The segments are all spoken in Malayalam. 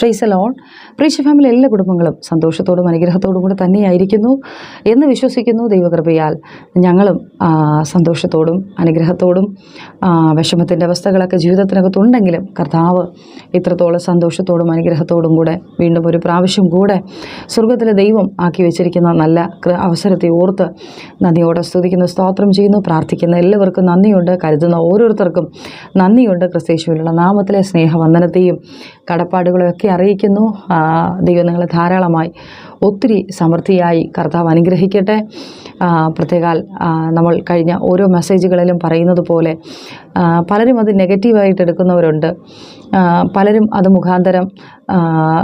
ഫ്രൈസ് അലോൺ പ്രീശ ഫാമിലി എല്ലാ കുടുംബങ്ങളും സന്തോഷത്തോടും അനുഗ്രഹത്തോടും കൂടെ തന്നെയായിരിക്കുന്നു എന്ന് വിശ്വസിക്കുന്നു ദൈവകൃപയാൽ. ഞങ്ങളും സന്തോഷത്തോടും അനുഗ്രഹത്തോടും വിഷമത്തിന്റെ അവസ്ഥകളൊക്കെ ജീവിതത്തിനകത്തുണ്ടെങ്കിലും കർത്താവ് ഇത്രത്തോളം സന്തോഷത്തോടും അനുഗ്രഹത്തോടും കൂടെ വീണ്ടും ഒരു പ്രാവശ്യം കൂടെ സ്വർഗത്തിലെ ദൈവം ആക്കി വെച്ചിരിക്കുന്ന നല്ല അവസരത്തെ ഓർത്ത് നന്ദിയോടെ സ്തുതിക്കുന്നു സ്തോത്രം ചെയ്യുന്നു പ്രാർത്ഥിക്കുന്ന എല്ലാവർക്കും നന്ദിയുണ്ട് കരുതുന്ന ഓരോരുത്തർക്കും നന്ദിയുണ്ട്. ക്രിസ്തേശുവിലുള്ള നാമത്തിലെ സ്നേഹവന്ദനത്തെയും കടപ്പാടുകളെയൊക്കെ അറിയിക്കുന്നു. ദൈവം നിങ്ങളെ ധാരാളമായി ഒത്തിരി സമൃദ്ധിയായി കർത്താവ് അനുഗ്രഹിക്കട്ടെ. പ്രത്യേകാൽ നമ്മൾ കഴിഞ്ഞ ഓരോ മെസ്സേജുകളിലും പറയുന്നത് പോലെ പലരും അത് നെഗറ്റീവായിട്ട് എടുക്കുന്നവരുണ്ട്. പലരും അത് മുഖാന്തരം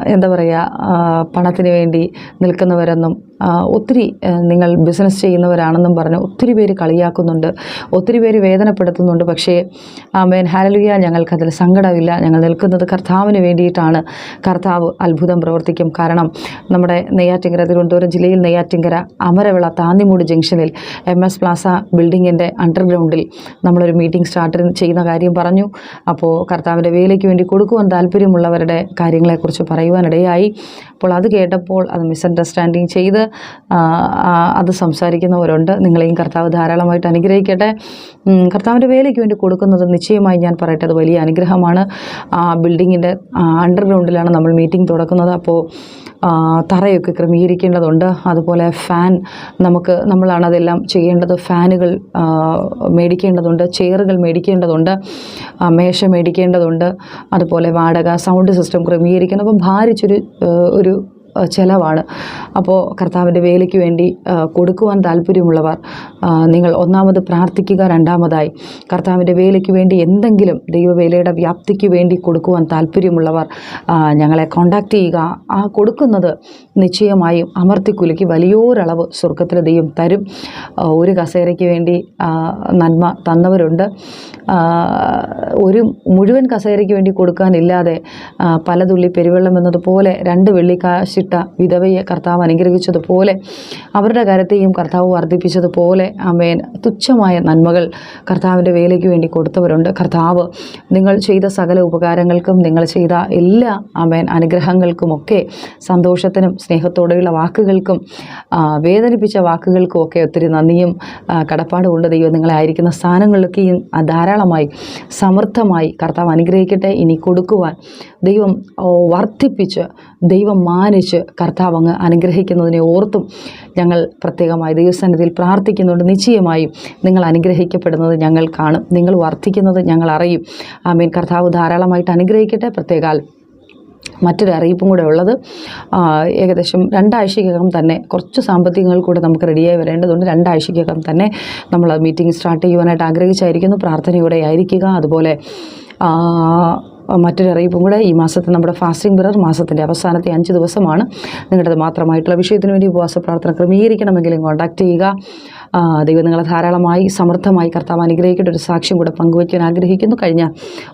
എന്താ പറയുക പണത്തിന് വേണ്ടി നിൽക്കുന്നവരെന്നും ഒത്തിരി നിങ്ങൾ ബിസിനസ് ചെയ്യുന്നവരാണെന്നും പറഞ്ഞ് ഒത്തിരി പേര് കളിയാക്കുന്നുണ്ട്. ഒത്തിരി പേര് വേദനപ്പെടുത്തുന്നുണ്ട്. പക്ഷേ മേൻ ഹാലലുയ ഞങ്ങൾക്കതിൽ സങ്കടമില്ല. ഞങ്ങൾ നിൽക്കുന്നത് കർത്താവിന് വേണ്ടിയിട്ടാണ്. കർത്താവ് അത്ഭുതം പ്രവർത്തിക്കും. കാരണം നമ്മുടെ നെയ്യാറ്റിങ്കര തിരുവനന്തപുരം ജില്ലയിൽ നെയ്യാറ്റിങ്കര അമരവിള താന്നിമൂട് ജംഗ്ഷനിൽ എം എസ് പ്ലാസ ബിൽഡിങ്ങിന്റെ അണ്ടർഗ്രൗണ്ടിൽ നമ്മളൊരു മീറ്റിംഗ് സ്റ്റാർട്ട് ചെയ്യുന്ന കാര്യം പറഞ്ഞു. അപ്പോൾ കർത്താവിന്റെ വേലയ്ക്ക് വേണ്ടി കൊടുക്കുവാൻ താല്പര്യമുള്ളവരുടെ കാര്യങ്ങളെക്കുറിച്ച് പറയുവാനിടയായി. അപ്പോൾ അത് കേട്ടപ്പോൾ അത് മിസ്അണ്ടർസ്റ്റാൻഡിങ് ചെയ്ത് അത് സംസാരിക്കുന്നവരുണ്ട്. നിങ്ങളെയും കർത്താവ് ധാരാളമായിട്ട് അനുഗ്രഹിക്കട്ടെ. കർത്താവിന്റെ വേലയ്ക്ക് വേണ്ടി കൊടുക്കുന്നത് നിശ്ചയമായി ഞാൻ പറയട്ടെ അത് വലിയ അനുഗ്രഹമാണ്. ആ ബിൽഡിങ്ങിന്റെ അണ്ടർഗ്രൗണ്ടിലാണ് നമ്മൾ മീറ്റിംഗ് തുടക്കുന്നത്. അപ്പോൾ തറയൊക്കെ ക്രമീകരിക്കേണ്ടതുണ്ട്. അതുപോലെ ഫാൻ നമുക്ക് നമ്മളാണ് അതെല്ലാം ചെയ്യേണ്ടത് ഫാനുകൾ മേടിക്കേണ്ടതുണ്ട് ചെയറുകൾ മേടിക്കേണ്ടതുണ്ട് മേശ മേടിക്കേണ്ടതുണ്ട്. അതുപോലെ വാടക സൗണ്ട് സിസ്റ്റം ക്രമീകരിക്കണം. അപ്പം ഭാരിച്ചൊരു ഒരു ചെലവാണ്. അപ്പോൾ കർത്താവിന്റെ വേലയ്ക്ക് വേണ്ടി കൊടുക്കുവാൻ താല്പര്യമുള്ളവർ നിങ്ങൾ ഒന്നാമത് പ്രാർത്ഥിക്കുക രണ്ടാമതായി കർത്താവിന്റെ വേലയ്ക്ക് വേണ്ടി എന്തെങ്കിലും ദൈവവേലയുടെ വ്യാപ്തിക്ക് വേണ്ടി കൊടുക്കുവാൻ താല്പര്യമുള്ളവർ ഞങ്ങളെ കോണ്ടാക്ട് ചെയ്യുക. ആ കൊടുക്കുന്നത് നിശ്ചയമായും അമർത്തിക്കുലയ്ക്ക് വലിയൊരളവ് സ്വർഗത്തിലെ ദൈവം തരും. ഒരു കസേരയ്ക്ക് വേണ്ടി നന്മ തന്നവരുണ്ട്. ഒരു മുഴുവൻ കസേരയ്ക്ക് വേണ്ടി കൊടുക്കാനില്ലാതെ പലതുള്ളി പെരുവെള്ളം എന്നതുപോലെ രണ്ട് വെള്ളിക്കാശിട്ട വിധവയെ കർത്താവ് അനുഗ്രഹിച്ചതുപോലെ അവരുടെ കരത്തെയും കർത്താവ് വർദ്ധിപ്പിച്ചതുപോലെ അമേൻ തുച്ഛമായ നന്മകൾ കർത്താവിന്റെ വേലയ്ക്ക് വേണ്ടി കൊടുത്തവരുണ്ട്. കർത്താവ് നിങ്ങൾ ചെയ്ത സകല ഉപകാരങ്ങൾക്കും നിങ്ങൾ ചെയ്ത എല്ലാ അമേൻ അനുഗ്രഹങ്ങൾക്കുമൊക്കെ സന്തോഷത്തിനും സ്നേഹത്തോടെയുള്ള വാക്കുകൾക്കും വേദനിപ്പിച്ച വാക്കുകൾക്കും ഒക്കെ ഒത്തിരി നന്ദിയും ആ, കടപ്പാടും കൊണ്ട് ദൈവം നിങ്ങളെ ആയിരിക്കുന്ന സ്ഥാനങ്ങളിലൊക്കെയും ധാരാളമായി സമൃദ്ധമായി കർത്താവ് അനുഗ്രഹിക്കട്ടെ. ഇനി കൊടുക്കുവാൻ ദൈവം വർദ്ധിപ്പിച്ച് ദൈവം മാനിച്ച് കർത്താവ് അങ്ങ് അനുഗ്രഹിക്കുന്നതിനെ ഓർത്തും ഞങ്ങൾ പ്രത്യേകമായി ദൈവസന്നിധിയിൽ പ്രാർത്ഥിക്കുന്നുണ്ട്. നിശ്ചയമായും നിങ്ങൾ അനുഗ്രഹിക്കപ്പെടുന്നത് ഞങ്ങൾ കാണും. നിങ്ങൾ വർദ്ധിക്കുന്നത് ഞങ്ങൾ അറിയും. ആമീൻ. കർത്താവ് ധാരാളമായിട്ട് അനുഗ്രഹിക്കട്ടെ. പ്രത്യേകാൽ മറ്റൊരു അറിയിപ്പും കൂടെ ഉള്ളത്. ഏകദേശം രണ്ടാഴ്ചയ്ക്കകം തന്നെ കുറച്ച് സാമ്പത്തികങ്ങൾ കൂടെ നമുക്ക് റെഡിയായി വരേണ്ടതുണ്ട്. രണ്ടാഴ്ചയ്ക്കകം തന്നെ നമ്മൾ മീറ്റിംഗ് സ്റ്റാർട്ട് ചെയ്യുവാനായിട്ട് ആഗ്രഹിച്ചായിരിക്കുന്നു. പ്രാർത്ഥനയോടെ ആയിരിക്കുക. അതുപോലെ മറ്റൊരു അറിയിപ്പും കൂടെ ഈ മാസത്തെ നമ്മുടെ ഫാസ്റ്റിംഗ് ബിറർ മാസത്തിന്റെ അവസാനത്തെ അഞ്ച് ദിവസമാണ്. നിങ്ങളുടേത് മാത്രമായിട്ടുള്ള വിഷയത്തിന് വേണ്ടി ഉപവാസ പ്രാർത്ഥന ക്രമീകരിക്കണമെങ്കിലും കോൺടാക്റ്റ് ചെയ്യുക. ദൈവം നിങ്ങളെ ധാരാളമായി സമൃദ്ധമായി കർത്താവ് അനുഗ്രഹിക്കേണ്ട ഒരു സാക്ഷ്യം കൂടെ പങ്കുവയ്ക്കാൻ ആഗ്രഹിക്കുന്നു. കഴിഞ്ഞ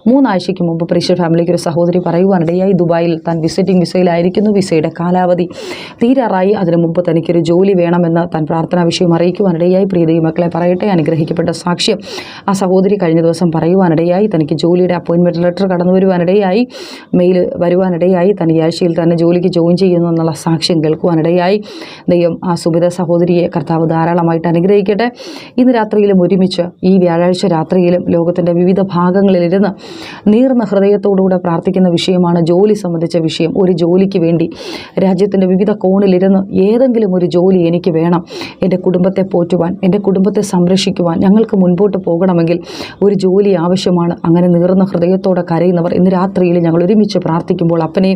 മൂന്നാഴ്ചയ്ക്ക് മുമ്പ് പ്രീശ്വർ ഫാമിലിക്ക് ഒരു സഹോദരി പറയുവാനിടയായി ദുബായിൽ താൻ വിസിറ്റിംഗ് വിസയിലായിരിക്കുന്നു. വിസയുടെ കാലാവധി തീരാറായി. അതിനു മുമ്പ് തനിക്കൊരു ജോലി വേണമെന്ന് താൻ പ്രാർത്ഥനാ വിഷയം അറിയിക്കുവാനിടയായി. പ്രീതി മക്കളെ പറയട്ടെ അനുഗ്രഹിക്കപ്പെട്ട സാക്ഷ്യം. ആ സഹോദരി കഴിഞ്ഞ ദിവസം പറയുവാനിടയായി തനിക്ക് ജോലിയുടെ അപ്പോയിൻമെന്റ് ലെറ്റർ കടന്നു വരുവാനിടയായി. മെയിൽ വരുവാനിടയായി. തൻ ഈ ആഴ്ചയിൽ തന്നെ ജോലിക്ക് ജോയിൻ ചെയ്യുന്നു എന്നുള്ള സാക്ഷ്യം കേൾക്കുവാനിടയായി. ദൈവം ആ സുബിത സഹോദരിയെ കർത്താവ് ധാരാളമായിട്ട് അനുഗ്രഹിക്കട്ടെ ഇന്ന് രാത്രിയിലും ഒരുമിച്ച് ഈ വ്യാഴാഴ്ച രാത്രിയിലും ലോകത്തിന്റെ വിവിധ ഭാഗങ്ങളിലിരുന്ന് നീർന്ന ഹൃദയത്തോടുകൂടെ പ്രാർത്ഥിക്കുന്ന വിഷയമാണ് ജോലി സംബന്ധിച്ച വിഷയം. ഒരു ജോലിക്ക് വേണ്ടി രാജ്യത്തിന്റെ വിവിധ കോണിലിരുന്ന് ഏതെങ്കിലും ഒരു ജോലി എനിക്ക് വേണം. എന്റെ കുടുംബത്തെ പോറ്റുവാൻ എന്റെ കുടുംബത്തെ സംരക്ഷിക്കുവാൻ ഞങ്ങൾക്ക് മുൻപോട്ട് പോകണമെങ്കിൽ ഒരു ജോലി ആവശ്യമാണ്. അങ്ങനെ നീർന്ന ഹൃദയത്തോടെ കരയുന്നവർ ഇന്ന് രാത്രിയിൽ ഞങ്ങൾ ഒരുമിച്ച് പ്രാർത്ഥിക്കുമ്പോൾ അപ്പനെ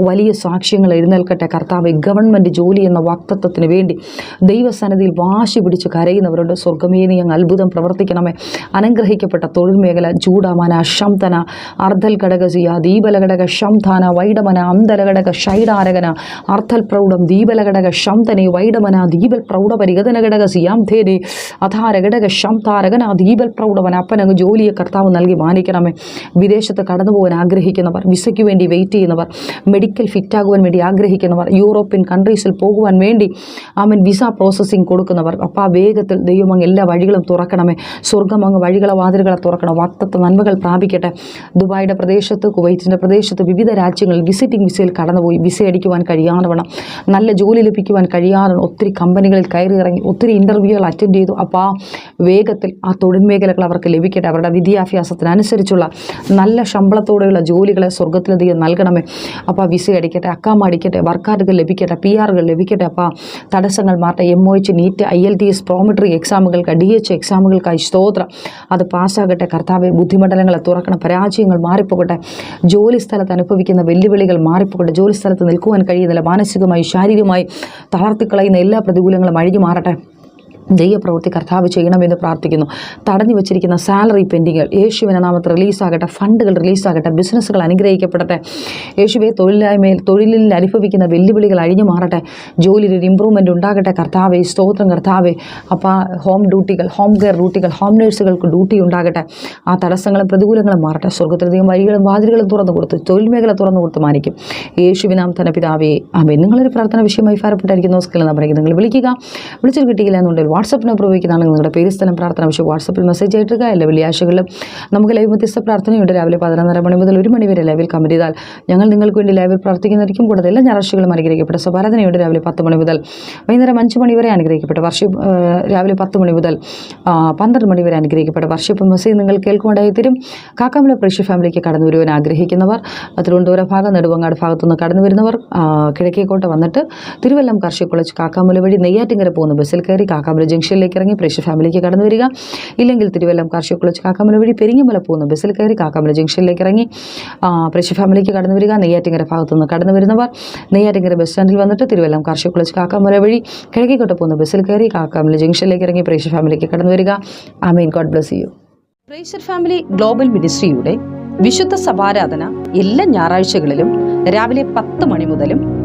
വലിയ സാക്ഷ്യങ്ങൾ എഴുന്നേൽക്കട്ടെ. കർത്താവ് ഗവൺമെന്റ് ജോലി എന്ന വാക്തത്വത്തിന് വേണ്ടി ദൈവസന്നിധിയിൽ വാശി പിടിച്ച് കരയുന്നവരുണ്ട്. സ്വർഗമേ നീ അങ്ങ് അത്ഭുതം പ്രവർത്തിക്കണമേ. അനുഗ്രഹിക്കപ്പെട്ട തൊഴിൽ മേഖല ചൂടാമന ശംതന അർദ്ധൽ ഘടകസിയ ദീപലഘടക ശംധാന വൈഡമന അന്തലഘടക ഷൈഡാരകന അർദ്ധൽ പ്രൗഢം ദീപലഘടക ശംതനെ വൈഡമന ദീപൽ പ്രൗഢ പരിഗതന ഘടക സിയാം ധേനെ അധാര ഘടക ശംതാരകന ദീപൽ പ്രൗഢവൻ അപ്പനങ്ങ് ജോലിയെ കർത്താവ് നൽകി മാനിക്കണമേ. വിദേശത്ത് കടന്നു പോകാൻ ആഗ്രഹിക്കുന്നവർ വിസയ്ക്ക് വേണ്ടി വെയിറ്റ് ചെയ്യുന്നവർ മെഡിക്കൽ ഫിറ്റാകുവാൻ വേണ്ടി ആഗ്രഹിക്കുന്നവർ യൂറോപ്യൻ കൺട്രീസിൽ പോകുവാൻ വേണ്ടി ആമൻ വിസ പ്രോസസ്സിംഗ് കൊടുക്കുന്നവർ അപ്പം ആ വേഗത്തിൽ ദൈവം അങ്ങ് എല്ലാ വഴികളും തുറക്കണമേ. സ്വർഗം അങ്ങ് വഴികളെ വാതിലുകളെ തുറക്കണം. വത്തത്ത് നന്മകൾ പ്രാപിക്കട്ടെ. ദുബായിയുടെ പ്രദേശത്ത് കുവൈറ്റിന്റെ പ്രദേശത്ത് വിവിധ രാജ്യങ്ങളിൽ വിസിറ്റിംഗ് വിസയിൽ കടന്നുപോയി വിസ അടിക്കുവാൻ കഴിയാതെ നല്ല ജോലി ലഭിക്കുവാൻ കഴിയാതെ ഒത്തിരി കമ്പനികളിൽ കയറി ഇറങ്ങി ഒത്തിരി ഇന്റർവ്യൂകൾ അറ്റൻഡ് ചെയ്തു. അപ്പോൾ ആ വേഗത്തിൽ ആ തൊഴിൽ മേഖലകൾ അവർക്ക് ലഭിക്കട്ടെ. അവരുടെ വിദ്യാഭ്യാസത്തിനനുസരിച്ചുള്ള നല്ല ശമ്പളത്തോടെയുള്ള ജോലികളെ സ്വർഗത്തിലധികം നൽകണമേ. അപ്പോൾ വിസ അടിക്കട്ടെ. അക്കാമ അടിക്കട്ടെ. വർക്കാർഡുകൾ ലഭിക്കട്ടെ. പി ആറുകൾ ലഭിക്കട്ടെ. അപ്പോൾ തടസ്സങ്ങൾ മാറട്ടെ. M O H NEET I L T S Prometric എക്സാമുകൾക്ക് D H എക്സാമുകൾക്കായി സ്തോത്രം അത് പാസ്സാകട്ടെ കർത്താവെ ബുദ്ധിമണ്ഡലങ്ങളെ തുറക്കണം പരാജയങ്ങൾ മാറിപ്പോകട്ടെ ജോലി സ്ഥലത്ത് അനുഭവിക്കുന്ന വെല്ലുവിളികൾ മാറിപ്പോകട്ടെ ജോലി സ്ഥലത്ത് നിൽക്കുവാൻ കഴിയുന്നില്ല മാനസികമായി ശാരീരികമായി തളർത്തിക്കളയുന്ന എല്ലാ പ്രതികൂലങ്ങളും അഴിഞ്ഞു മാറട്ടെ. ദൈവപ്രവൃത്തി കർത്താവ് ചെയ്യണമെന്ന് പ്രാർത്ഥിക്കുന്നു. തടഞ്ഞു വെച്ചിരിക്കുന്ന സാലറി പെൻഡിങ്ങുകൾ യേശുവിനെ നാമത്തിൽ റിലീസാകട്ടെ ഫണ്ടുകൾ റിലീസാകട്ടെ ബിസിനസ്സുകൾ അനുഗ്രഹിക്കപ്പെടട്ടെ. യേശുവെ തൊഴിലില്ലായ്മയിൽ തൊഴിലിൽ അനുഭവിക്കുന്ന വെല്ലുവിളികൾ അഴിഞ്ഞു മാറട്ടെ. ജോലിയിൽ ഒരു ഇമ്പ്രൂവ്മെന്റ് ഉണ്ടാകട്ടെ. കർത്താവെ സ്തോത്രം കർത്താവെ. അപ്പോൾ ഹോം ഡ്യൂട്ടികൾ ഹോം കെയർ ഡ്യൂട്ടികൾ ഹോം നേഴ്സുകൾക്ക് ഡ്യൂട്ടി ഉണ്ടാകട്ടെ. ആ തടസ്സങ്ങളും പ്രതികൂലങ്ങളും മാറട്ടെ. സ്വർഗത്തിലധികം വഴികളും വാതിലുകളും തുറന്നു കൊടുത്ത് തൊഴിൽ മേഖല തുറന്നു കൊടുത്ത് മാനിക്കും. യേശുവിനാം തന്നെ പിതാവേ ആമേ നിങ്ങളൊരു പ്രാർത്ഥന വിഷയമായി ഫലപ്പെട്ടായിരിക്കുന്ന സ്കിൽ നമ്പറേക്ക് നിങ്ങൾ വിളിക്കുക. വിളിച്ചിട്ട് കിട്ടിയില്ല എന്നുണ്ടെങ്കിൽ വാട്സപ്പിന് ഉപയോഗിക്കുന്നതാണ് നിങ്ങളുടെ പേര് സ്ഥലം പ്രാർത്ഥന. പക്ഷേ വാട്സപ്പിൽ മെസ്സേജ് ആയിട്ടിരിക്കുക എല്ലാ വെള്ളിയാഴ്ചകളിലും നമുക്ക് ലൈവ് വ്യത്യസ്ത പ്രാർത്ഥനയുണ്ട്. രാവിലെ പതിനൊന്നര മണി മുതൽ ഒരു മണി വരെ ലൈവിൽ കമന്റ് ചെയ്താൽ ഞങ്ങൾ നിങ്ങൾക്ക് വേണ്ടി ലൈവിൽ പ്രാർത്ഥിക്കുന്നതായിരിക്കും. കൂടാതെ എല്ലാ ഞായറാഴ്ചകളും അനുഗ്രഹിക്കപ്പെട്ട സ്വഭാരതനയുണ്ട് രാവിലെ പത്ത് മണി മുതൽ വൈകുന്നേരം അഞ്ച് മണി വരെ അനുഗ്രഹിക്കപ്പെട്ട വർഷം രാവിലെ പത്ത് മണി മുതൽ പന്ത്രണ്ട് മണി വരെ അനുഗ്രഹിക്കപ്പെട്ട വർഷിപ്പ് മെസ്സേജ് നിങ്ങൾ കേൾക്കുകയായി തരും. കാക്കാമല പ്രേക്ഷ ഫാമിലിക്ക് കടന്നു വരുവാൻ ആഗ്രഹിക്കുന്നവർ തിരുവനന്തപുരം ഭാഗം നെടുവങ്ങാട് ഭാഗത്തുനിന്ന് കടന്നു വരുന്നവർ കിഴക്കേക്കോട്ട വന്നിട്ട് തിരുവല്ലം കാർഷിക കോളേജ് കാക്കാമല വഴി നെയ്യാറ്റിങ്കര പോകുന്ന ബസ്സിൽ കയറി കാക്കാമല ജംഗ്ഷനിലേക്ക് ഇറങ്ങി പ്രേക്ഷ ഫാമിലിക്ക് കടന്നു വരിക. ഇല്ലെങ്കിൽ തിരുവല്ലം കാർഷിക കോളേജ് കാക്കാമല വഴി പെരിങ്ങമല പോകുന്ന ബസ്സിൽ കയറി കാക്കാമല ജംഗ്ഷനിലേക്ക് ഇറങ്ങി പ്രേക്ഷ ഫാമിലിക്ക് കടന്നു വരിക. നെയ്യാറ്റിങ്കര ഭാഗത്തുനിന്ന് കടന്നു വരുന്നവർ നെയ്യാറ്റിങ്കര ബസ് സ്റ്റാൻഡിൽ വന്നിട്ട് തിരുവല്ലം കാർഷിക കോളേജ് കാക്കാമല വഴി കിഴക്കിക്കോട്ട് പോകുന്ന ബസ്സിൽ കയറി കാക്കാമല ജംഗ്ഷനിലേക്ക് ഇറങ്ങി പ്രേക്ഷ ഫാമിലിക്ക് കടന്നു വരിക. മീൻ ഗോഡ് ബ്ലസ് യു. പ്രേഷർ ഫാമിലി ഗ്ലോബൽ മിനിസ്ട്രിയുടെ വിശുദ്ധ സഭാരാധന എല്ലാ ഞായറാഴ്ചകളിലും രാവിലെ പത്ത് മണി മുതലും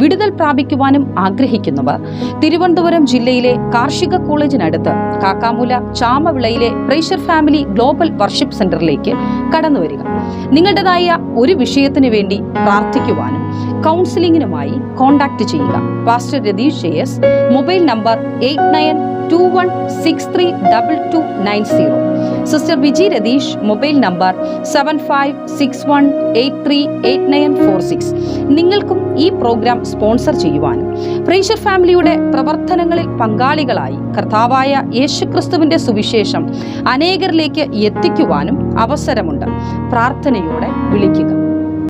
വിടുതൽ പ്രാപിക്കുവാനും ആഗ്രഹിക്കുന്നവർ. തിരുവനന്തപുരം ജില്ലയിലെ കാർഷിക കോളേജിനടുത്ത് കാക്കാമൂല ചാമവിളയിലെ പ്രേഷർ ഫാമിലി ഗ്ലോബൽ വർഷിപ്പ് സെന്ററിലേക്ക് കടന്നുവരിക നിങ്ങളുടേതായ ഒരു വിഷയത്തിന് വേണ്ടി പ്രാർത്ഥിക്കുവാനും കൗൺസിലിംഗിനുമായി കോൺടാക്ട് ചെയ്യുക. Pastor Ratheesh J S mobile number eight nine two one six three double two nine zero. Sister Viji Ratheesh mobile number seven five six one eight three eight nine four six. നിങ്ങൾക്കും ഈ പ്രോഗ്രാം സ്പോൺസർ ചെയ്യുവാനും. പ്രേഷർ ഫാമിലിയുടെ പ്രവർത്തനങ്ങളിൽ പങ്കാളികളായി കർത്താവായ യേശുക്രിസ്തുവിന്റെ സുവിശേഷം അനേകരിലേക്ക് എത്തിക്കുവാനും അവസരമുണ്ട്. പ്രാർത്ഥനയോടെ വിളിക്കുക.